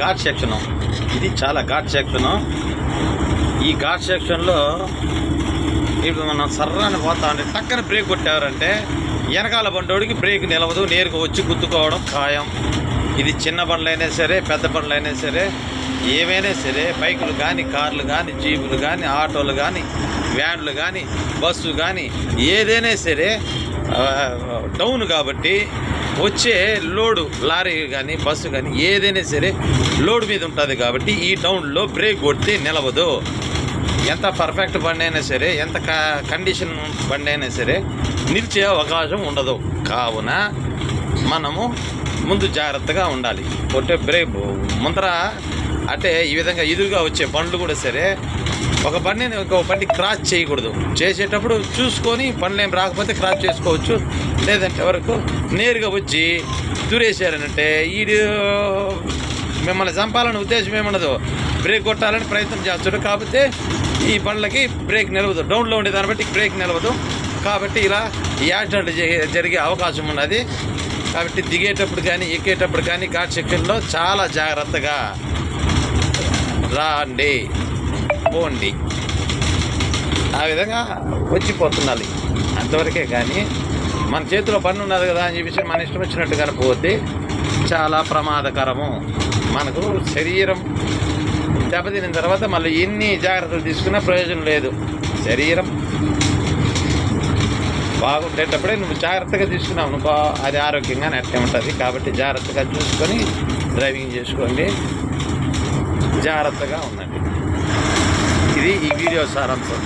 Ghat section. ఇది చాలా ghat section. ఈ ఘాట్ సెక్షన్లో ఇప్పుడు మనం సర్రాన్ని పోతా ఉంటే టక్కన బ్రేక్ కొట్టారంటే వెనకాల బండోడికి బ్రేక్ నిలవదు నేరుగా వచ్చి గుద్దుకోవడం ఖాయం. ఇది చిన్న బండ్లైనా సరే పెద్ద బండ్లైనా సరే ఏవైనా సరే బైకులు కానీ కార్లు కానీ జీపులు కానీ ఆటోలు కానీ వ్యాన్లు కానీ బస్సు కానీ ఏదైనా సరే డౌన్ కాబట్టి వచ్చే లోడు లారీ కానీ బస్సు కానీ ఏదైనా సరే లోడ్ మీద ఉంటుంది కాబట్టి ఈ డౌన్లో బ్రేక్ కొడితే నిలవదు. ఎంత పర్ఫెక్ట్ బండి అయినా సరే ఎంత క- కండిషన్ బండి అయినా సరే నిలిచే అవకాశం ఉండదు. కావున మనము ముందు జాగ్రత్తగా ఉండాలి. కొట్టే బ్రేక్ ముందర అంటే ఈ విధంగా ఎదురుగా వచ్చే బండ్లు కూడా సరే ఒక బండిని ఒక బండి క్రాస్ చేయకూడదు. చేసేటప్పుడు చూసుకొని బండ్లు ఏం రాకపోతే క్రాస్ చేసుకోవచ్చు. లేదంటే వరకు నేరుగా వచ్చి దూరేశారనంటే వీడు మిమ్మల్ని చంపాలని ఉద్దేశం ఏమన్నదో బ్రేక్ కొట్టాలని ప్రయత్నం చేస్తాడు. కాకపోతే ఈ బండ్లకి బ్రేక్ నిలవదు. డౌన్లో ఉండే దాన్ని బట్టి బ్రేక్ నిలవదు. కాబట్టి ఇలా యాక్సిడెంట్ జరిగే అవకాశం ఉన్నది. కాబట్టి దిగేటప్పుడు కానీ ఎక్కేటప్పుడు కానీ ఘాట్ చెక్కిల్లో చాలా జాగ్రత్తగా రాండి. పోండి. ఆ విధంగా వచ్చిపోతున్నది. అంతవరకే కానీ మన చేతిలో పన్ను ఉన్నది కదా అని చెప్పేసి మన ఇష్టం వచ్చినట్టుగా పోతే చాలా ప్రమాదకరము. మనకు శరీరం దెబ్బతిన తర్వాత మళ్ళీ ఎన్ని జాగ్రత్తలు తీసుకున్నా ప్రయోజనం లేదు. శరీరం బాగుండేటప్పుడే నువ్వు జాగ్రత్తగా తీసుకున్నావు నువ్వు బా అది ఆరోగ్యంగా నెట్టే ఉంటుంది. కాబట్టి జాగ్రత్తగా చూసుకొని డ్రైవింగ్ చేసుకోండి. జాగ్రత్తగా ఉండండి. ఇది ఈ వీడియో సారాంశం.